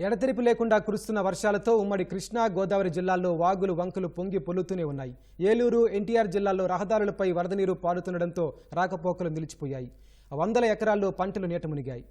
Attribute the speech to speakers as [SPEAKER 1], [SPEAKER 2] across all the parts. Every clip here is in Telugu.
[SPEAKER 1] ఎడతెరిపి లేకుండా కురుస్తున్న వర్షాలతో ఉమ్మడి కృష్ణా గోదావరి జిల్లాల్లో వాగులు వంకలు పొంగి పొల్లుతూనే ఉన్నాయి. ఏలూరు ఎన్టీఆర్ జిల్లాల్లో రహదారులపై వరద నీరు పారుతుండటంతో రాకపోకలు నిలిచిపోయాయి. వందల ఎకరాల్లో పంటలు నీట మునిగాయి.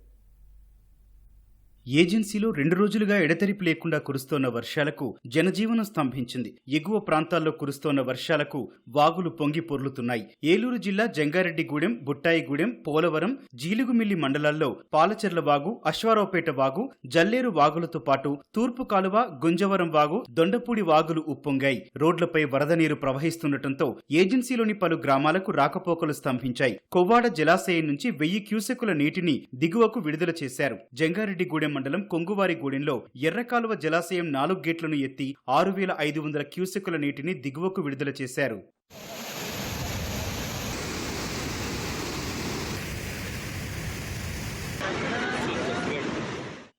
[SPEAKER 2] ఏజెన్సీలో రెండు రోజులుగా ఎడతెరిపి లేకుండా కురుస్తోన్న వర్షాలకు జనజీవనం స్తంభించింది. ఎగువ ప్రాంతాల్లో కురుస్తోన్న వర్షాలకు వాగులు పొంగి పొర్లుతున్నాయి. ఏలూరు జిల్లా జంగారెడ్డిగూడెం బుట్టాయిగూడెం పోలవరం జీలుగుమిల్లి మండలాల్లో పాలచెర్ల వాగు అశ్వారావుపేట వాగు జల్లేరు వాగులతో పాటు తూర్పు కాలువ గుంజవరం వాగు దొండపూడి వాగులు ఉప్పొంగాయి. రోడ్లపై వరద నీరు ప్రవహిస్తుండటంతో ఏజెన్సీలోని పలు గ్రామాలకు రాకపోకలు స్తంభించాయి. కొవ్వాడ జలాశయం నుంచి వెయ్యి క్యూసెక్కుల నీటిని దిగువకు విడుదల చేశారు. జంగారెడ్డిగూడెం మండలం కొంగువారిగూడెంలో ఎర్రకాలువ జలాశయం నాలుగు గేట్లను ఎత్తి ఆరు వేల ఐదు వందల క్యూసెక్కుల నీటిని దిగువకు విడుదల చేశారు.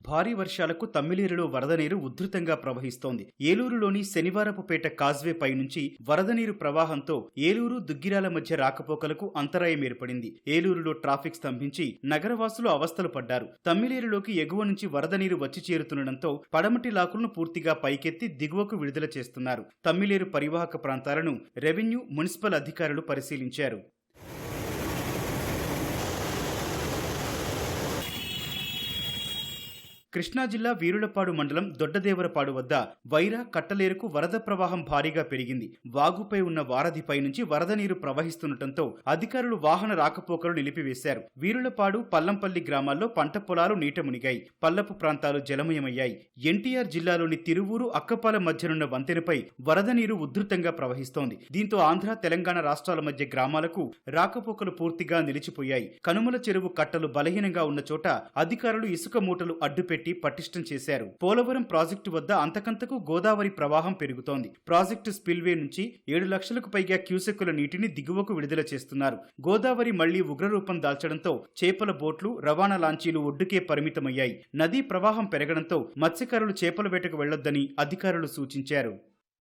[SPEAKER 2] భారీ వర్షాలకు తమ్మిలేరులో వరద నీరు ఉధృతంగా ప్రవహిస్తోంది. ఏలూరులోని శనివారపుపేట కాజ్వే పై నుంచి వరద నీరు ప్రవాహంతో ఏలూరు దుగ్గిరాల మధ్య రాకపోకలకు అంతరాయం ఏర్పడింది. ఏలూరులో ట్రాఫిక్ స్తంభించి నగరవాసులు అవస్థలు పడ్డారు. తమ్మిలేరులోకి ఎగువ నుంచి వరద నీరు వచ్చి చేరుతుండటంతో పడమటి లాకులను పూర్తిగా పైకెత్తి దిగువకు విడుదల చేస్తున్నారు. తమ్మిలేరు పరివాహక ప్రాంతాలను రెవెన్యూ మున్సిపల్ అధికారులు పరిశీలించారు. కృష్ణా జిల్లా వీరులపాడు మండలం దొడ్డదేవరపాడు వద్ద వైరా కట్టలేరుకు వరద ప్రవాహం భారీగా పెరిగింది. వాగుపై ఉన్న వారధిపై నుంచి వరద నీరు ప్రవహిస్తుండటంతో అధికారులు వాహన రాకపోకలు నిలిపివేశారు. వీరులపాడు పల్లంపల్లి గ్రామాల్లో పంట పొలాలు నీట మునిగాయి. పల్లపు ప్రాంతాలు జలమయమయ్యాయి. ఎన్టీఆర్ జిల్లాలోని తిరువూరు అక్కపాల మధ్యనున్న వంతెనపై వరద నీరు ఉధృతంగా ప్రవహిస్తోంది. దీంతో ఆంధ్ర తెలంగాణ రాష్ట్రాల మధ్య గ్రామాలకు రాకపోకలు పూర్తిగా నిలిచిపోయాయి. కనుమల చెరువు కట్టలు బలహీనంగా ఉన్న చోట అధికారులు ఇసుక మూటలు అడ్డుపెట్టి పటిష్టం చేశారు. పోలవరం ప్రాజెక్టు వద్ద అంతకంతకు గోదావరి ప్రవాహం పెరుగుతోంది. ప్రాజెక్టు స్పిల్వే నుంచి ఏడు లక్షలకు పైగా క్యూసెక్కుల నీటిని దిగువకు విడుదల చేస్తున్నారు. గోదావరి మళ్ళీ ఉగ్రరూపం దాల్చడంతో చేపల బోట్లు రవాణా లాంచీలు ఒడ్డుకే పరిమితమయ్యాయి. నదీ ప్రవాహం పెరగడంతో మత్స్యకారులు చేపల వేటకు వెళ్ళొద్దని అధికారులు సూచించారు.